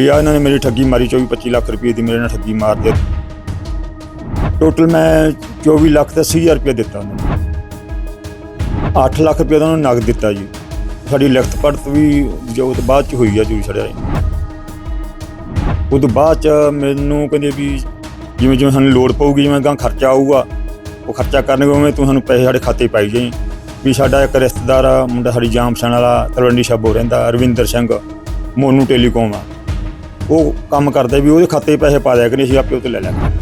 ਵੀ ਆ ਇਹਨਾਂ ਨੇ ਮੇਰੀ ਠੱਗੀ ਮਾਰੀ 24 25 ਲੱਖ ਰੁਪਏ ਦੀ ਮੇਰੇ ਨਾਲ ਠੱਗੀ ਮਾਰ ਦੇ ਟੋਟਲ ਮੈਂ 24 ਲੱਖ ਤੇ 80000 ਰੁਪਏ ਦਿੱਤਾ ਉਹਨਾਂ ਨੂੰ। 8 ਲੱਖ ਰੁਪਏ ਦਾ ਉਹਨਾਂ ਨੂੰ ਨਗਦ ਦਿੱਤਾ ਜੀ। ਸਾਡੀ ਲਿਖਤ ਪੜਤ ਵੀ ਜੋ ਤੋਂ ਬਾਅਦ ਚ ਹੋਈ ਆ ਜੂਰੀ ਛੜਿਆ ਉਹ ਤੋਂ ਬਾਅਦ ਚ ਮੈਨੂੰ ਕਹਿੰਦੇ ਵੀ ਜਿਵੇਂ ਜਿਵੇਂ ਸਾਨੂੰ ਲੋੜ ਪਊਗੀ ਜਿਵੇਂ ਗਾਂ ਖਰਚਾ ਆਊਗਾ ਉਹ ਖਰਚਾ ਕਰਨ ਉਵੇਂ ਤੂੰ ਸਾਨੂੰ ਪੈਸੇ ਸਾਡੇ ਖਾਤੇ ਪਾਈ ਜਾਈਂ। ਵੀ ਸਾਡਾ ਇੱਕ ਰਿਸ਼ਤੇਦਾਰ ਆ, ਮੁੰਡਾ ਸਾਡੀ ਜਾਮ ਜਾਮਸ਼ਾਨ ਵਾਲਾ ਤਲਵੰਡੀ ਸਾਬੋ ਰਹਿੰਦਾ ਰਵਿੰਦਰ ਸਿੰਘ ਮੋਨੂ ਟੈਲੀਕਾਮ ਆ। ਉਹ ਕੰਮ ਕਰਦਾ ਵੀ ਉਹਦੇ ਖਾਤੇ 'ਚ ਪੈਸੇ ਪਾ ਦਿਆ ਕਰੀ ਅਸੀਂ ਆਪੇ ਉਹ ਤੋਂ ਲੈ ਕਰਾਂਗੇ।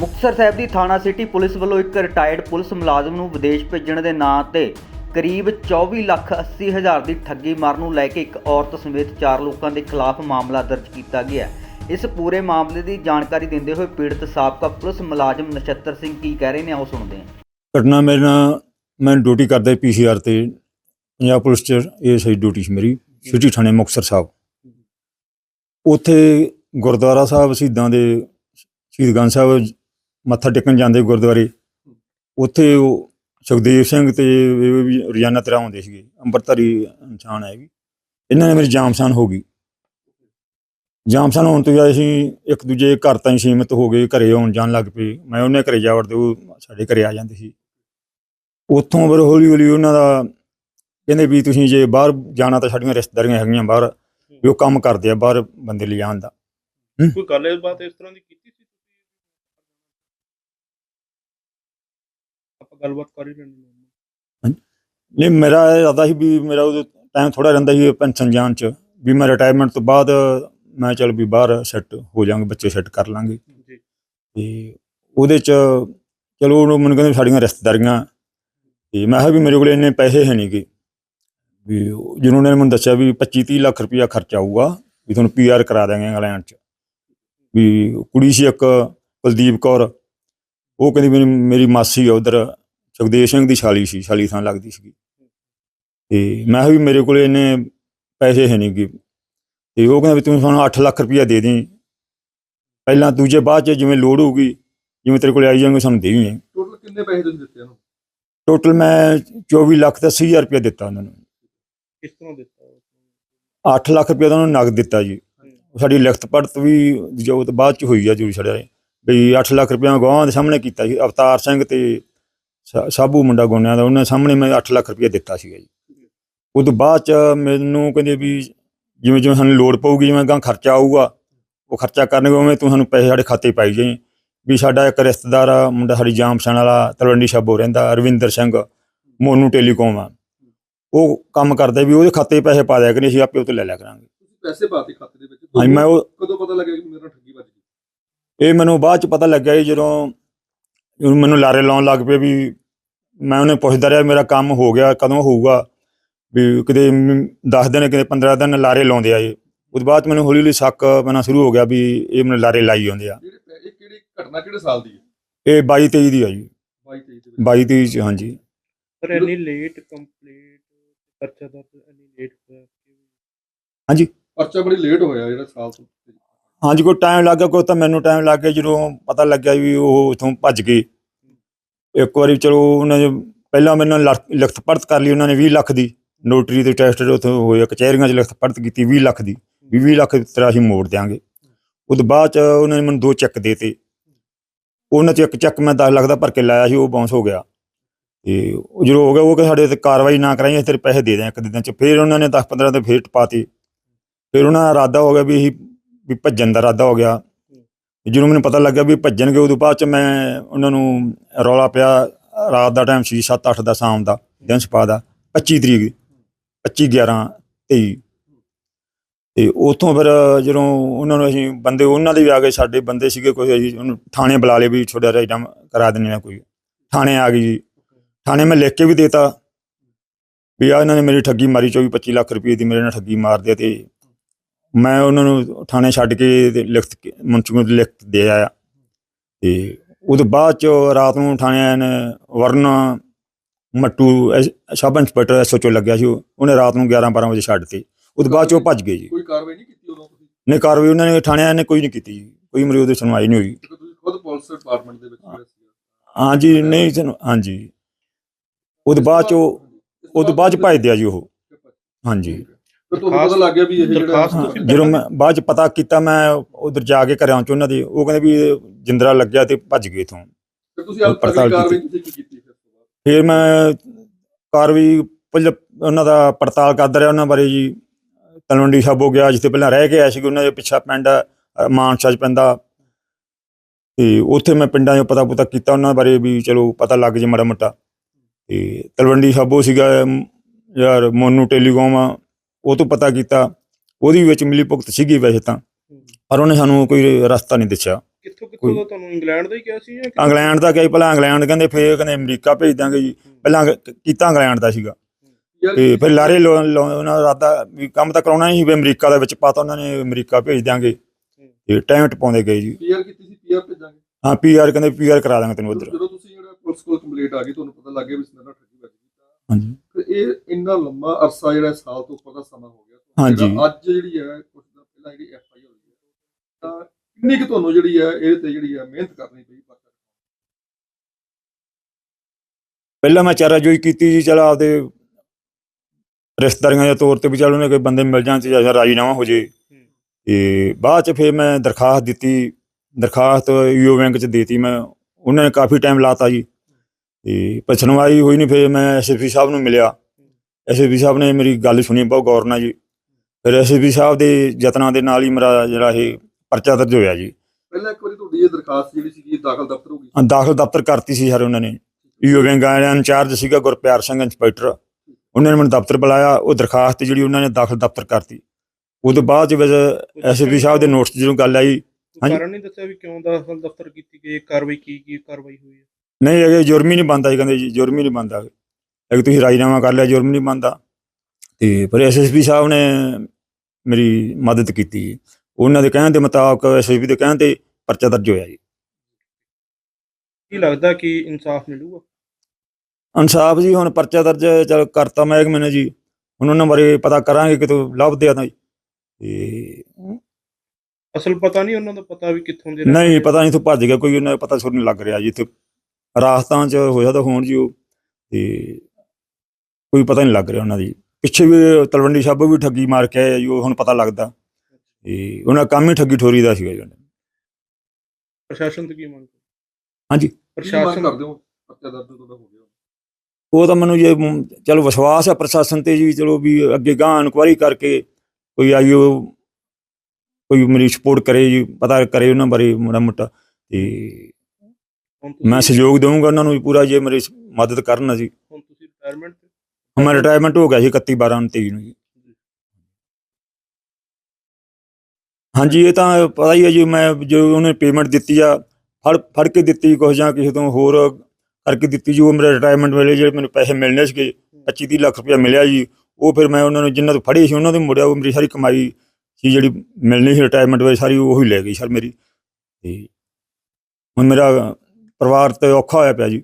ਮੁਕਤਸਰ ਸਾਹਿਬ ਦੀ ਥਾਣਾ ਸਿਟੀ ਪੁਲਿਸ ਵੱਲੋਂ ਇੱਕ ਰਿਟਾਇਰਡ ਪੁਲਿਸ ਮੁਲਾਜ਼ਮ ਨੂੰ ਵਿਦੇਸ਼ ਭੇਜਣ ਦੇ ਨਾਂ ਤੇ ਕਰੀਬ 24 ਲੱਖ 80 ਹਜ਼ਾਰ ਦੀ ਠੱਗੀ ਮਾਰਨ ਨੂੰ ਲੈ ਕੇ ਇੱਕ ਔਰਤ ਸਮੇਤ ਚਾਰ ਲੋਕਾਂ ਦੇ ਖਿਲਾਫ ਮਾਮਲਾ ਦਰਜ ਕੀਤਾ ਗਿਆ। ਇਸ ਪੂਰੇ ਮਾਮਲੇ ਦੀ ਜਾਣਕਾਰੀ ਦਿੰਦੇ ਹੋਏ ਪੀੜਤ ਸਾਬਕਾ ਪੁਲਿਸ ਮੁਲਾਜ਼ਮ ਨਛੱਤਰ ਸਿੰਘ ਕੀ ਕਹਿ ਰਹੇ ਨੇ ਆਓ ਸੁਣਦੇ ਹਾਂ ਘਟਨਾ ਮੇਰੇ ਨਾਲ ਮੈਂ ਡਿਊਟੀ ਕਰਦਾ ਪੀਸੀਆਰ ਤੇ ਪੰਜਾਬ ਪੁਲਿਸ ਚ ਇਹ ਸਹੀ ਡਿਊਟੀ ਸੀ ਮੇਰੀ ਸਿਟੀ ਥਾਣੇ ਮੁਕਤਸਰ ਸਾਹਿਬ ਉੱਥੇ ਗੁਰਦੁਆਰਾ ਸਾਹਿਬ ਸ਼ਹੀਦਾਂ ਦੇ ਸ਼ਹੀਦਗੰਜ ਸਾਹਿਬ ਮੱਥਾ ਟੇਕਣ ਜਾਂਦੇ ਗੁਰਦੁਆਰੇ, ਉੱਥੇ ਉਹ ਸੁਖਦੇਵ ਸਿੰਘ ਤੇ ਵੀ ਰੋਜ਼ਾਨਾ ਤਰ੍ਹਾਂ ਆਉਂਦੇ ਸੀਗੇ, ਅੰਮ੍ਰਿਤਧਾਰੀ ਇਨਸਾਨ ਹੈ ਵੀ। ਇਹਨਾਂ ਨੇ ਮੇਰੀ ਜਾਮਸ਼ਾਨ ਹੋ ਗਈ। ਜਾਮਸ਼ਾਨ ਹੋਣ ਤੋਂ ਬਾਅਦ ਅਸੀਂ ਇੱਕ ਦੂਜੇ ਘਰ ਤਾਂ ਹੀ ਸੀਮਿਤ ਹੋ ਗਏ, ਘਰੇ ਆਉਣ ਜਾਣ ਲੱਗ ਪਏ। ਮੈਂ ਉਹਨੇ ਘਰੇ ਜਾ ਵੜਦੇ, ਉਹ ਸਾਡੇ ਘਰੇ ਆ ਜਾਂਦੇ ਸੀ। ਉੱਥੋਂ ਫਿਰ ਹੌਲੀ ਹੌਲੀ ਉਹਨਾਂ ਦਾ ਕਹਿੰਦੇ ਵੀ ਤੁਸੀਂ ਜੇ ਬਾਹਰ ਜਾਣਾ ਤਾਂ ਸਾਡੀਆਂ ਰਿਸ਼ਤੇਦਾਰੀਆਂ ਹੈਗੀਆਂ ਬਾਹਰ ਵੀ ਉਹ ਕੰਮ ਕਰਦੇ ਆ ਬਾਹਰ ਬੰਦੇ ਲਿਜਾਣ ਦਾ। ਕੋਈ ਗੱਲ ਇਸ ਬਾਤ ਇਸ ਤਰ੍ਹਾਂ ਦੀ ਕੀਤੀ ਸੀ ਤੁਸੀਂ? ਆਪਾਂ ਗੱਲਬਾਤ ਕਰ ਹੀ ਰਹੇ ਨੇ ਨਹੀਂ ਮੇਰਾ ਇਰਾਦਾ ਸੀ ਵੀ ਮੇਰਾ ਉਹ ਟਾਈਮ ਥੋੜਾ ਰਹਿੰਦਾ ਸੀ ਪੈਨਸ਼ਨ ਜਾਣ ਚ ਵੀ ਮੈਂ ਰਿਟਾਇਰਮੈਂਟ ਤੋਂ ਬਾਅਦ ਮੈਂ ਚੱਲ ਵੀ ਬਾਹਰ ਸੈੱਟ ਹੋ ਜਾਾਂਗੇ ਬੱਚੇ ਸੈੱਟ ਕਰ ਲਾਂਗੇ। ਜੀ। ਤੇ ਉਹਦੇ ਚ ਚਲੋ ਉਹਨੂੰ ਮੈਨੂੰ ਕਹਿੰਦੇ ਵੀ ਸਾਡੀਆਂ ਰਿਸ਼ਤੇਦਾਰੀਆਂ ਤੇ ਮੈਂ ਕਿਹਾ ਵੀ ਮੇਰੇ ਕੋਲ ਇੰਨੇ ਪੈਸੇ ਹੈ ਨਹੀਂਗੇ ਵੀ ਜਿਹਨੂੰ ਨੇ ਮੈਨੂੰ ਦੱਸਿਆ ਵੀ 25 30 ਲੱਖ ਰੁਪਇਆ ਖਰਚਾ ਆਊਗਾ ਵੀ ਤੁਹਾਨੂੰ ਪੀਆਰ ਕਰਾ ਦਾਂਗੇ ਇੰਗਲੈਂਡ ਚ। ਵੀ ਕੁੜੀ ਸੀ ਇੱਕ ਕੁਲਦੀਪ ਕੌਰ ਉਹ ਕਹਿੰਦੀ ਵੀ ਮੇਰੀ ਮਾਸੀ ਆ ਉਧਰ ਸੁਖਦੇਵ ਸਿੰਘ ਦੀ ਛਾਲੀ ਸੀ ਛਾਲੀ ਥਾਂ ਲੱਗਦੀ ਸੀ ਤੇ ਮੈਂ ਵੀ ਮੇਰੇ ਕੋਲ ਇੰਨੇ ਪੈਸੇ ਹੈ ਨਹੀਂਗੇ ਤੇ ਉਹ ਕਹਿੰਦਾ ਵੀ ਤੂੰ ਸਾਨੂੰ 8 ਲੱਖ ਰੁਪਇਆ ਦੇ ਦੇ ਪਹਿਲਾਂ ਦੂਜੇ ਬਾਅਦ ਚ ਜਿਵੇਂ ਲੋੜ ਹੋਊਗੀ ਜਿਵੇਂ ਤੇਰੇ ਕੋਲ ਆਈ ਜਾਣਗੇ ਸਾਨੂੰ ਦੇ ਵੀ ਟੋਟਲ ਕਿੰਨੇ ਪੈਸੇ ਤੁਸੀਂ ਦਿੱਤੇ ਉਹਨੂੰ? ਟੋਟਲ ਮੈਂ 24 ਲੱਖ ਤੇ 80000 ਰੁਪਇਆ ਦਿੱਤਾ ਉਹਨਾਂ ਨੂੰ। ਕਿਸ ਤਰ੍ਹਾਂ ਦਿੱਤਾ 8 ਲੱਖ ਰੁਪਇਆ ਤਾਂ ਉਹਨਾਂ ਨੂੰ ਨਗਦ ਦਿੱਤਾ ਜੀ। ਸਾਡੀ ਲਿਖਤ ਪੜਤ ਵੀ ਜੋ ਤੋਂ ਬਾਅਦ ਚ ਹੋਈ ਆ ਜੂਰੀ ਛੜਿਆ ਵੀ 8 ਲੱਖ ਰੁਪਇਆ ਗਵਾਹਾਂ ਦੇ ਸਾਹਮਣੇ ਕੀਤਾ ਸੀ ਅਵਤਾਰ ਸਿੰਘ ਤੇ ਸਾਬੂ ਮੁੰਡਾ ਗੋਨਿਆਂ ਦਾ ਉਹਨਾਂ ਸਾਹਮਣੇ ਮੈਂ 8 ਲੱਖ ਰੁਪਇਆ ਦਿੱਤਾ ਸੀਗਾ ਜੀ। ਉਹ ਤੋਂ ਬਾਅਦ ਚ ਮੈਨੂੰ ਕਹਿੰਦੇ ਵੀ ਜਿਵੇਂ ਜਿਵੇਂ ਸਾਨੂੰ ਲੋੜ ਪਊਗੀ ਜਿਵੇਂ ਗਾਂ ਖਰਚਾ ਆਊਗਾ ਉਹ ਖਰਚਾ ਕਰਨ ਉਵੇਂ ਤੂੰ ਸਾਨੂੰ ਪੈਸੇ ਸਾਡੇ ਖਾਤੇ ਪਾਈ ਜਾਈਂ। ਵੀ ਸਾਡਾ ਇੱਕ ਰਿਸ਼ਤੇਦਾਰ ਆ, ਮੁੰਡਾ ਸਾਡੀ ਜਾਮਸ਼ਾਨ ਵਾਲਾ ਤਲਵੰਡੀ ਸਾਬੋ ਰਹਿੰਦਾ ਰਵਿੰਦਰ ਸਿੰਘ ਮੋਨੂ ਟੈਲੀਕਾਮ ਆ। ਉਹ ਕੰਮ ਕਰਦਾ ਵੀ ਉਹਦੇ ਖਾਤੇ 'ਚ ਪੈਸੇ ਪਾ ਦਿਆ ਕਰੀ ਅਸੀਂ ਆਪੇ ਉਹ ਤੋਂ ਲੈ ਲਿਆ ਕਰਾਂਗੇ। ਤੁਸੀਂ ਪੈਸੇ ਪਾਤੇ ਖਾਤੇ ਦੇ ਵਿੱਚ? ਹਾਂਜੀ ਮੈਂ ਉਹ ਕਦੋਂ ਪਤਾ ਲੱਗਿਆ ਕਿ ਮੇਰੇ ਨਾਲ ਠੱਗੀ ਵੱਜ ਗਈ? ਇਹ ਮੈਨੂੰ ਬਾਅਦ ਚ ਪਤਾ ਲੱਗਿਆ ਜੀ ਜਦੋਂ ਜਦੋਂ ਮੈਨੂੰ ਲਾਰੇ ਲਾਉਣ ਲੱਗ ਪਏ ਵੀ ਮੈਂ ਉਹਨੇ ਪੁੱਛਦਾ ਰਿਹਾ ਮੇਰਾ ਕੰਮ ਹੋ ਗਿਆ ਕਦੋਂ ਹੋਊਗਾ? ਵੀ ਕਿਤੇ 10 ਦਿਨ ਕਿਤੇ 15 ਦਿਨ ਲਾਰੇ ਲਾਉਂਦੇ ਆ ਇਹ। ਉਸ ਤੋਂ ਬਾਅਦ ਮੈਨੂੰ ਹੌਲੀ ਹੌਲੀ ਸ਼ੱਕ ਪੈਣਾ ਸ਼ੁਰੂ ਹੋ ਗਿਆ ਵੀ ਇਹ ਮੈਨੂੰ ਲਾਰੇ ਲਾਈ ਜਾਂਦੇ ਆ। ਜਿਹੜੇ ਪੈ- ਇਹ ਕਿਹੜੀ ਘਟਨਾ ਕਿਹੜੇ ਸਾਲ ਦੀ ਹੈ? ਇਹ 22 23 ਦੀ ਆ ਜੀ। 22 23 ਦੇ ਵਿੱਚ। 22 23 ਚ ਹਾਂਜੀ। ਪਰ ਇੰਨੀ ਲੇਟ ਕੰਪਲੀਟ ਪਰਚਾ ਦਾ ਇੰਨੀ ਲੇਟ ਹੋਇਆ ਹਾਂਜੀ। ਪਰਚਾ ਬੜੀ ਲੇਟ ਹੋਇਆ ਜਿਹੜਾ ਸਾਲ ਤੋਂ। ਹਾਂਜੀ ਕੋਈ ਟਾਈਮ ਲੱਗ ਗਿਆ ਕੋਈ ਤਾਂ ਮੈਨੂੰ ਟਾਈਮ ਲੱਗ ਗਿਆ ਜਦੋਂ ਪਤਾ ਲੱਗਿਆ ਵੀ ਉਹ ਉਥੋਂ ਭੱਜ ਗਏ ਇੱਕ ਵਾਰੀ ਚਲੋ ਉਹਨਾਂ ਨੇ ਪਹਿਲਾਂ ਮੈਨੂੰ ਲਖ- ਲਿਖਤ ਪੜਤ ਕਰ ਲਈ ਉਹਨਾਂ ਨੇ 20 ਲੱਖ ਦੀ। ਨੋਟਰੀ ਦੇ ਟੈਸਟ ਉਥੋਂ ਹੋਏ ਕਚਹਿਰੀਆਂ 'ਚ ਲਿਖਤ ਪੜਤ ਕੀਤੀ 20 ਲੱਖ ਦੀ। ਵੀ 20 ਲੱਖ ਤੇਰਾ ਅਸੀਂ ਮੋੜ ਦਿਆਂਗੇ। ਉਹ ਤੋਂ ਬਾਅਦ ਚ ਉਹਨਾਂ ਨੇ ਮੈਨੂੰ ਦੋ ਚੈੱਕ ਦੇਤੇ ਉਹਨਾਂ 'ਚ ਇੱਕ ਚੈੱਕ ਮੈਂ 10 ਲੱਖ ਦਾ ਭਰ ਕੇ ਲਾਇਆ ਸੀ ਉਹ ਬਾਉਂਸ ਹੋ ਗਿਆ। ਤੇ ਉਹ ਜਦੋਂ ਹੋ ਗਿਆ, ਉਹ ਕਿ ਸਾਡੇ ਤੇ ਕਾਰਵਾਈ ਨਾ ਕਰਾਈ ਅਸੀਂ ਤੇਰੇ ਪੈਸੇ ਦੇ ਦਿਆਂ ਇੱਕ ਦਿਨ ਚ। ਫਿਰ ਉਹਨਾਂ ਨੇ 10 15 ਦਿਨ ਫੇਰ ਟਪਾਤੀ ਫਿਰ ਉਹਨਾਂ ਦਾ ਇਰਾਦਾ ਹੋ ਗਿਆ ਵੀ ਅਸੀਂ ਵੀ ਭੱਜਣ ਦਾ ਇਰਾਦਾ ਹੋ ਗਿਆ। ਜਦੋਂ ਮੈਨੂੰ ਪਤਾ ਲੱਗਿਆ ਵੀ ਭੱਜਣਗੇ, ਉਦੋਂ ਬਾਅਦ ਚ ਮੈਂ ਉਹਨਾਂ ਨੂੰ ਰੌਲਾ ਪਿਆ ਰਾਤ ਦਾ ਟਾਈਮ ਸੀ 7-8 ਦਾ, ਸ਼ਾਮ ਦਾ, ਦਿਨ ਸਪਾ ਦਾ 25 ਤਰੀਕ 25 11 23 ਤੇ ਉਥੋਂ ਫਿਰ ਜਦੋਂ ਉਹਨਾਂ ਨੂੰ ਅਸੀਂ ਬੰਦੇ, ਉਹਨਾਂ ਦੇ ਵੀ ਆ ਗਏ, ਸਾਡੇ ਬੰਦੇ ਸੀਗੇ ਕੋਈ ਅਸੀਂ ਉਹਨੂੰ ਥਾਣੇ ਬੁਲਾ ਲਏ ਵੀ ਛੋਟਾ ਰਾਈਟਮ ਕਰਾ ਦਿੰਦੇ ਆ ਕੋਈ। ਥਾਣੇ ਆ ਗਈ ਜੀ। ਥਾਣੇ ਮੈਂ ਲਿਖ ਕੇ ਵੀ ਦੇਤਾ ਵੀ ਆ ਇਹਨਾਂ ਨੇ ਮੇਰੀ ਠੱਗੀ ਮਾਰੀ 24 25 ਲੱਖ ਰੁਪਏ ਦੀ ਮੇਰੇ ਨਾਲ ਠੱਗੀ ਮਾਰਦੇ ਤੇ ਮੈਂ ਉਹਨਾਂ ਨੂੰ ਥਾਣੇ ਛੱਡ ਕੇ ਲਿਖਤ ਮੁਨਸ਼ੀ ਨੂੰ ਲਿਖਤ ਦੇ ਆਇਆ। ਤੇ ਉਹਦੇ ਬਾਅਦ ਚ ਰਾਤ ਨੂੰ ਥਾਣੇ ਆਏ ਨੇ ਵਰਨ ਮੱਟੂ ਸਬ ਇੰਸਪੈਕਟਰ ਐਸਓਚਓ ਲੱਗਿਆ ਸੀ ਉਹ- ਉਹਨੇ ਰਾਤ ਨੂੰ 11 12 ਵਜੇ ਛੱਡਤੀ ਉਹਦੇ ਬਾਅਦ ਚ ਉਹ ਭੱਜ ਗਏ ਜੀ। ਕੋਈ ਕਾਰਵਾਈ ਨਹੀਂ ਕੀਤੀ ਉਦੋਂ ਤੁਸੀਂ? ਨੇ ਕਾਰਵਾਈ ਉਹਨਾਂ ਨੇ ਥਾਣੇ ਨੇ ਕੋਈ ਨਹੀਂ ਕੀਤੀ ਕੋਈ ਮੇਰੀ ਉਹਦੀ ਸੁਣਵਾਈ ਨਹੀਂ ਹੋਈ। ਤੁਸੀਂ ਖੁਦ ਪੁਲਿਸ ਡਿਪਾਰਟਮੈਂਟ ਦੇ ਵਿੱਚ ਹਾਂਜੀ ਨਹੀਂ ਸਾਨੂੰ ਹਾਂਜੀ। ਉਹਦੇ ਬਾਅਦ ਚ ਉਹ ਉਹਦੇ ਬਾਅਦ ਚ ਭੱਜਦੇ ਆ ਜੀ ਉਹ। ਹਾਂਜੀ। ਫਿਰ ਤੁਹਾਨੂੰ ਪਤਾ ਲੱਗ ਗਿਆ ਵੀ ਇਹ ਜਿਹੜਾ ਦਰਖਾਸਤ ਹਾਂ, ਤੁਸੀਂ ਜਦੋਂ ਮੈਂ ਬਾਅਦ ਚ ਪਤਾ ਕੀਤਾ ਮੈਂ ਉਧਰ ਜਾ ਕੇ ਘਰਾਂ ਚ ਉਹਨਾਂ ਦੇ। ਉਹ ਕਹਿੰਦੇ ਵੀ ਇਹ ਜਿੰਦਰਾ ਲੱਗਿਆ ਤੇ ਭੱਜ ਗਏ ਇਥੋਂ। ਫਿਰ ਤੁਸੀਂ ਅਗਲੀ ਪੜਤਾਲ ਕਾਰਵਾਈ ਕੀਤੀ। ਤੁਸੀਂ ਕੀ ਕੀਤੀ ਫਿਰ ਉਸ ਤੋਂ ਬਾਅਦ? ਫਿਰ ਮੈਂ ਕਾਰਵਾਈ ਪਹਿਲਾਂ ਉਹਨਾਂ ਦਾ ਪੜਤਾਲ ਕਰਦਾ ਰਿਹਾ ਉਹਨਾਂ ਬਾਰੇ ਜੀ। ਤਲਵੰਡੀ ਸਾਬੋ ਗਿਆ ਜਿੱਥੇ ਪਹਿਲਾਂ ਰਹਿ ਕੇ ਆਇਆ ਸੀ ਉਹਨਾਂ ਦੇ ਪਿੱਛਾ ਪਿੰਡ ਅ, ਮਾਨਸਾ ਚ ਪੈਂਦਾ। ਤੇ ਉੱਥੇ ਮੈਂ ਪਿੰਡਾਂ 'ਚ ਪਤਾ ਪੁਤਾ ਕੀਤਾ ਉਹਨਾਂ ਬਾਰੇ ਵੀ ਚਲੋ ਪਤਾ ਲੱਗ ਜੇ ਮਾੜਾ ਮੋਟਾ। ਤੇ ਤਲਵੰਡੀ ਸਾਬੋ ਸੀਗਾ ਯਾਰ ਮੋਨੂ ਟੈਲੀਕਾਮ ਆ, ਉਹ ਤੋਂ ਪਤਾ ਕੀਤਾ। ਉਹਦੀ ਵਿੱਚ ਮਿਲੀ ਭੁਗਤ ਸੀਗੀ ਵੈਸੇ ਤਾਂ ਪਰ ਉਹਨੇ ਸਾਨੂੰ ਕੋਈ ਰਸਤਾ ਨਹੀਂ ਦੱਸਿਆ। ਕਿੱਥੋਂ ਕਿੱਥੋਂ ਦਾ ਤੁਹਾਨੂੰ ਇੰਗਲੈਂਡ ਦਾ ਹੀ ਕਿਹਾ ਸੀ ਜਾਂ? ਇੰਗਲੈਂਡ ਦਾ ਕਹੀ ਪਹਿਲਾਂ ਇੰਗਲੈਂਡ ਕਹਿੰਦੇ ਫਿਰ ਕਹਿੰਦੇ ਅਮਰੀਕਾ ਭੇਜ ਦਾਂਗੇ ਜੀ। ਪਹਿਲਾਂ ਕੀਤਾ ਇੰਗਲੈਂਡ ਦਾ ਸੀਗਾ। ਤੇ ਫਿਰ ਲਾਰੇ ਉਹਨਾਂ ਦਾ ਇਰਾਦਾ ਵੀ ਕੰਮ ਤਾਂ ਕਰਾਉਣਾ ਹੀ ਵੀ ਅਮਰੀਕਾ ਦੇ ਵਿੱਚ ਪਾਤਾ ਉਹਨਾਂ ਨੇ ਅਮਰੀਕਾ ਭੇਜ ਦਿਆਂਗੇ। ਤੇ ਟਾਈਮ ਟਪਾਉਂਦੇ ਗਏ ਜੀ। ਪੀਆਰ ਕੀਤੀ ਸੀ ਪੀਆਰ ਭੇਜਾਂਗੇ। ਹਾਂ ਪੀਆਰ ਕਹਿੰਦੇ ਪੀਆਰ ਕਰਾ ਦਾਂਗੇ ਤੈਨੂੰ ਉਧਰ ਜਦੋਂ ਤੁਸੀਂ ਜਿਹੜਾ ਪੁਲਿਸ ਕੋਲ ਕੰਪਲੀਟ ਆ ਗਈ ਤੁਹਾਨੂੰ ਪਤਾ ਲੱਗ ਗਿਆ ਵੀ ਸਿਨਰਾ ਠੱਗੀ ਵੱਜ ਗਈ ਤਾਂ। ਹਾਂਜੀ। ਇਹ ਇੰਨਾ ਲੰਮਾ ਅਰਸਾ ਜਿਹੜਾ ਸਾਲ ਤੋਂ ਉੱਪਰ ਦਾ ਸਮਾਂ ਹੋ ਗਿਆ। ਹਾਂਜੀ। ਅੱਜ ਜਿਹੜੀ ਹੈ ਕੁਝ ਦਿਨ ਪਹਿਲਾਂ ਜਿਹੜੀ ਐਫ ਆਈ ਹੋਈ ਹੈ। ਤਾਂ ਕਿੰਨੀ ਕੁ ਤੁਹਾਨੂੰ ਜਿਹੜੀ ਹੈ ਇਹਦੇ ਤੇ ਜਿਹੜੀ ਹੈ ਮਿਹਨਤ ਕਰਨੀ ਪਈ ਪਹਿਲਾਂ ਮੈਂ ਚਾਰਾ ਜੋਈ ਕੀਤੀ ਜੀ ਚਲ ਆਪਦੇ ਰਿਸ਼ਤੇਦਾਰੀਆਂ ਦੇ ਤੌਰ ਤੇ ਵੀ ਚੱਲ ਉਹਨੇ ਕੋਈ ਬੰਦੇ ਮਿਲ ਜਾਣ ਤੇ ਜਾਂ ਰਾਜੀਨਾਮਾ ਹੋ ਜੇ। ਤੇ ਬਾਅਦ ਚ ਫਿਰ ਮੈਂ ਦਰਖਾਸਤ ਦਿੱਤੀ ਦਰਖਾਸਤ ਯੂ ਬੈਂਕ ਚ ਦੇਤੀ ਮੈਂ। ਉਹਨਾਂ ਨੇ ਕਾਫੀ ਟਾਈਮ ਲਾਤਾ ਜੀ। ਤੇ ਪਰ ਸੁਣਵਾਈ ਹੋਈ ਨਹੀਂ ਫਿਰ ਮੈਂ ਐਸਐਸਪੀ ਸਾਹਿਬ ਨੂੰ ਮਿਲਿਆ। ਐਸਐਸਪੀ ਸਾਹਿਬ ਨੇ ਮੇਰੀ ਗੱਲ ਸੁਣੀ ਬਹੁਤ ਗੌਰ ਨਾਲ ਜੀ। ਫਿਰ ਐਸਐਸਪੀ ਸਾਹਿਬ ਦੇ ਯਤਨਾਂ ਦੇ ਨਾਲ ਹੀ ਮੇਰਾ ਜਿਹੜਾ ਇਹ ਪਰਚਾ ਦਰਜ ਹੋਇਆ ਜੀ। ਪਹਿਲਾਂ ਇੱਕ ਵਾਰੀ ਤੁਹਾਡੀ ਇਹ ਦਰਖਾਸਤ ਜਿਹੜੀ ਸੀਗੀ ਦਾਖਲ ਦਫ਼ਤਰ ਹੋ ਗਈ ਹਾਂ, ਦਾਖਲ ਦਫ਼ਤਰ ਕਰਤੀ ਸੀ ਸਰ ਉਹਨਾਂ ਨੇ। ਯੂ ਦਾ ਇੰਚਾਰਜ ਸੀਗਾ ਗੁਰਪਿਆਰ ਸਿੰਘ ਇੰਸਪੈਕਟਰ। ਉਹਨਾਂ ਨੇ ਮੈਨੂੰ ਦਫ਼ਤਰ ਬੁਲਾਇਆ ਉਹ ਦਰਖਾਸਤ ਜਿਹੜੀ ਉਹਨਾਂ ਨੇ ਦਾਖਲ ਦਫ਼ਤਰ ਕਰਤੀ। ਉਹਦੇ ਬਾਅਦ ਵਿੱਚ ਐਸਐਸਪੀ ਸਾਹਿਬ ਦੇ ਨੋਟਿਸ ਜਦੋਂ ਗੱਲ ਆਈ ਹਾਂਜੀ। ਕਾਰਨ ਨਹੀਂ ਦੱਸਿਆ ਵੀ ਕਿਉਂ ਦਾਖਲ ਦਫ਼ਤਰ ਕੀਤੀ ਗਈ ਕਾਰਵਾਈ ਕੀ ਕੀ ਕਾਰਵਾਈ ਹੋਈ ਹੈ? ਨਹੀਂ ਇਹ ਜੁਰਮ ਹੀ ਨਹੀਂ ਬੰਦਾ ਜੀ ਕਹਿੰਦੇ ਜੀ ਜੁਰਮ ਹੀ ਨਹੀਂ ਬੰਦਾ ਅਗਰ ਤੁਸੀਂ ਰਾਜੀਨਾਮਾ ਕਰ ਲਿਆ ਜੁਰਮ ਨਹੀਂ ਬੰਦਾ ਤੇ ਪਰ ਐਸਐਸਪੀ ਸਾਹਿਬ ਨੇ ਮੇਰੀ ਮਦਦ ਕੀਤੀ। ਉਹਨਾਂ ਦੇ ਕਹਿਣ ਦੇ ਮੁਤਾਬਕ ਐਸਐਸਪੀ ਦੇ ਕਹਿਣ ਤੇ ਪਰਚਾ ਦਰਜ ਹੋਇਆ ਜੀ। ਕੀ ਲੱਗਦਾ ਕਿ ਇਨਸਾਫ ਮਿਲੂਗਾ? ਇਨਸਾਫ ਜੀ ਹੁਣ ਪਰਚਾ ਦਰਜ ਚਲ ਕਰਤਾ ਮਹਿਕਮੇ ਨੇ ਜੀ। ਹੁਣ ਉਹਨਾਂ ਬਾਰੇ ਪਤਾ ਕਰਾਂਗੇ ਕਿਤੋਂ ਲੱਭਦੇ ਆ ਤਾਂ ਜੀ। ਤੇ ਅਸਲ ਪਤਾ ਨਹੀਂ ਉਹਨਾਂ ਦਾ ਪਤਾ ਵੀ ਕਿੱਥੋਂ ਦੇ ਨਹੀਂ। ਪਤਾ ਨਹੀਂ ਤੋਂ ਭੱਜ ਗਿਆ ਕੋਈ ਉਹਨਾਂ ਦਾ ਪਤਾ ਸੁਰ ਨਹੀਂ ਲੱਗ ਰਿਹਾ ਜੀ ਇੱਥੇ ਰਾਜਸਥਾਨ ਚ ਹੋਇਆ ਤਾਂ ਹੋਣ ਜੀ ਉਹ ਤੇ ਕੋਈ ਪਤਾ ਨਹੀਂ ਲੱਗ ਰਿਹਾ ਉਹਨਾਂ ਦੀ। ਪਿੱਛੇ ਵੀ ਤਲਵੰਡੀ ਸਾਬੋ ਵੀ ਠੱਗੀ ਮਾਰ ਕੇ ਆਏ ਆ ਜੀ ਉਹ ਹੁਣ ਪਤਾ ਲੱਗਦਾ। ਤੇ ਉਹਨਾਂ ਦਾ ਕੰਮ ਹੀ ਠੱਗੀ ਠੋਰੀ ਦਾ ਸੀਗਾ ਜੀ ਉਹਨਾਂ। ਦਾ। ਪ੍ਰਸ਼ਾਸਨ ਤੋਂ ਕੀ ਮੰਗ ਹਾਂਜੀ। ਪ੍ਰਸ਼ਾਸਨ ਕਰਦੇ ਹੋ? ਪਰਚਾ ਦਰਜ ਤੁਹਾਡਾ ਹੋ ਗਿਆ? ਉਹ ਤਾਂ ਮੈਨੂੰ ਜੇ ਮ, ਚਲੋ ਵਿਸ਼ਵਾਸ ਹੈ ਪ੍ਰਸ਼ਾਸਨ ਤੇ ਜੀ ਚਲੋ ਵੀ ਅੱਗੇ ਗਾਂ ਇਨਕੁਆਇਰੀ ਕਰਕੇ ਕੋਈ ਆਈਓ ਕੋਈ ਮੇਰੀ ਸਪੋਰਟ ਕਰੇ ਜੀ ਪਤਾ ਕਰੇ ਉਹਨਾਂ ਬਾਰੇ ਮਾੜਾ ਮੋਟਾ। ਤੇ ਹੁਣ ਤੁਸੀਂ- ਮੈਂ ਸਹਿਯੋਗ ਦੇਵਾਂਗਾ ਉਹਨਾਂ ਨੂੰ ਵੀ ਪੂਰਾ ਜੇ ਮੇਰੀ ਮਦਦ ਕਰਨ ਜੀ ਹੁਣ ਤੁਸੀਂ ਰਿਟਾਇਰਮੈਂਟ ਤੇ ਮੈਂ ਰਿਟਾਇਰਮੈਂਟ ਹੋ ਗਿਆ ਸੀ 31 12 ਨੂੰ 23 ਨੂੰ ਜੀ। ਹਾਂਜੀ ਇਹ ਤਾਂ ਪਤਾ ਹੀ ਹੈ ਜੀ ਮੈਂ ਜੋ ਉਹਨੇ ਪੇਮੈਂਟ ਦਿੱਤੀ ਆ ਫੜ ਫੜ ਕੇ ਦਿੱਤੀ ਕੁਛ ਜਾਂ ਕਿਸੇ ਤੋਂ ਹੋਰ ਕਰਕੇ ਦਿੱਤੀ ਜੋ ਮੇਰੇ ਰਿਟਾਇਰਮੈਂਟ ਵੇਲੇ ਜਿਹੜੇ ਮੈਨੂੰ ਪੈਸੇ ਮਿਲਣੇ ਸੀਗੇ 25 30 ਲੱਖ ਰੁਪਇਆ ਮਿਲਿਆ ਜੀ ਉਹ ਫਿਰ ਮੈਂ ਉਹਨਾਂ ਨੂੰ ਜਿੰਨਾਂ ਤੋਂ ਫੜੇ ਸੀ ਉਹਨਾਂ ਤੋਂ ਮੁੜਿਆ ਉਹ ਮੇਰੀ ਸਾਰੀ ਕਮਾਈ ਸੀ ਜਿਹੜੀ ਮਿਲਣੀ ਸੀ ਰਿਟਾਇਰਮੈਂਟ ਵੇਲੇ ਸਾਰੀ ਉਹ ਹੀ ਲੈ ਗਈ ਸਰ ਮੇਰੀ। ਤੇ ਹੁਣ ਮੇਰਾ ਪਰਿਵਾਰ ਤੇ ਔਖਾ ਹੋਇਆ ਪਿਆ ਜੀ।